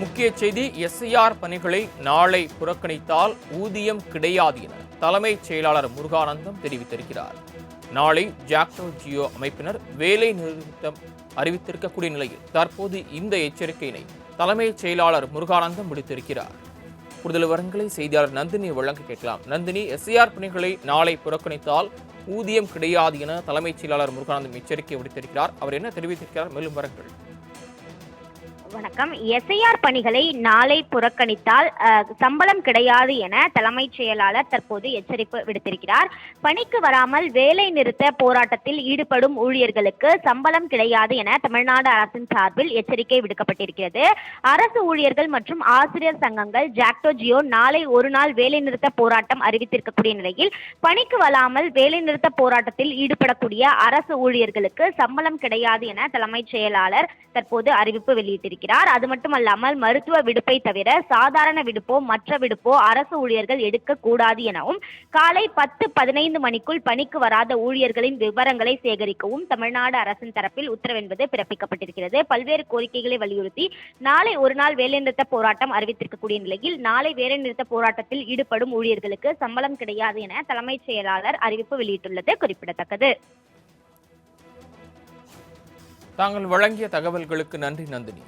முக்கிய செய்தி எஸ்ஐஆர் பணிகளை நாளை புறக்கணித்தால் ஊதியம் கிடையாது என தலைமைச் செயலாளர் முருகானந்தம் தெரிவித்திருக்கிறார். நாளை ஜாக்டோ ஜியோ அமைப்பினர் வேலை நிறுத்தம் அறிவித்திருக்கக்கூடிய நிலையில் தற்போது இந்த எச்சரிக்கையினை தலைமைச் செயலாளர் முருகானந்தம் விடுத்திருக்கிறார். கூடுதல் விவரங்களை செய்தியாளர் நந்தினி வழங்க கேட்கலாம். நந்தினி எஸ்ஐஆர் பணிகளை நாளை புறக்கணித்தால் ஊதியம் கிடையாது என தலைமைச் செயலாளர் முருகானந்தம் எச்சரிக்கை விடுத்திருக்கிறார். அவர் என்ன தெரிவித்திருக்கிறார்? மேலும் விவரங்கள். வணக்கம். எஸ்ஐஆர் பணிகளை நாளை புறக்கணித்தால் சம்பளம் கிடையாது என தலைமைச் செயலாளர் தற்போது எச்சரிப்பு விடுத்திருக்கிறார். பணிக்கு வராமல் வேலை நிறுத்த போராட்டத்தில் ஈடுபடும் ஊழியர்களுக்கு சம்பளம் கிடையாது என தமிழ்நாடு அரசின் சார்பில் எச்சரிக்கை விடுக்கப்பட்டிருக்கிறது. அரசு ஊழியர்கள் மற்றும் ஆசிரியர் சங்கங்கள் ஜாக்டோ ஜியோ நாளை ஒரு நாள் வேலை நிறுத்த போராட்டம் அறிவித்திருக்கக்கூடிய நிலையில் பணிக்கு வராமல் வேலை நிறுத்த போராட்டத்தில் ஈடுபடக்கூடிய அரசு ஊழியர்களுக்கு சம்பளம் கிடையாது என தலைமைச் செயலாளர் தற்போது அறிவிப்பு வெளியிட்டிருக்கிறார். அது மட்டுமல்லாமல் மருத்துவ விடுப்பை தவிர சாதாரண விடுப்போ மற்ற விடுப்போ அரசு ஊழியர்கள் எடுக்கக்கூடாது எனவும் காலை பத்து பதினைந்து மணிக்குள் பணிக்கு வராத ஊழியர்களின் விவரங்களை சேகரிக்கவும் தமிழ்நாடு அரசின் தரப்பில் உத்தரவென்பது பிறப்பிக்கப்பட்டிருக்கிறது. பல்வேறு கோரிக்கைகளை வலியுறுத்தி நாளை ஒரு நாள் வேலைநிறுத்த போராட்டம் அறிவித்திருக்கக்கூடிய நிலையில் நாளை வேலைநிறுத்த போராட்டத்தில் ஈடுபடும் ஊழியர்களுக்கு சம்பளம் கிடையாது என தலைமைச் செயலாளர் அறிவிப்பு வெளியிட்டுள்ளது. குறிப்பிடத்தக்கது. தாங்கள் வழங்கிய தகவல்களுக்கு நன்றி நந்தினி.